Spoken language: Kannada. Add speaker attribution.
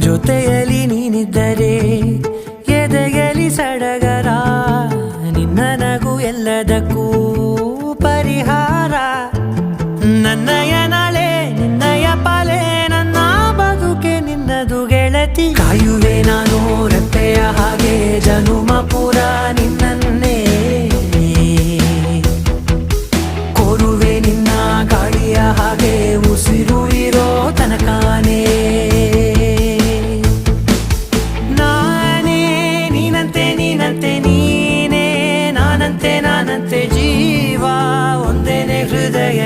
Speaker 1: ಜೊತೆಯಲ್ಲಿ ನೀನಿದ್ದರೆ ಎದೆಯಲ್ಲಿ ಸಡಗರ, ನಿನ್ನ ನಗು ಎಲ್ಲದಕ್ಕೂ ಪರಿಹಾರ. ನನ್ನಯನಳೆ ನಿನ್ನಯ ಪಾಲೆ ನನ್ನ ಬದುಕೆ ನಿನ್ನದು ಗೆಳತಿ. ಕಾಯುವೆ ನಾನು ರತ್ತೆಯ ಹಾಗೆ, ಜನುಮ ಪೂರ ನಿನ್ನನ್ನೇ. ಕೋರುವೆ ನಿನ್ನ ಗಾಳಿಯ ಹಾಗೆ, ಉಸಿರು ಇರೋ ತನಕ ನಾನಂತೆ ನಾನಂತೆ ಜೀವ ಒಂದೇನೆ ಹೃದಯ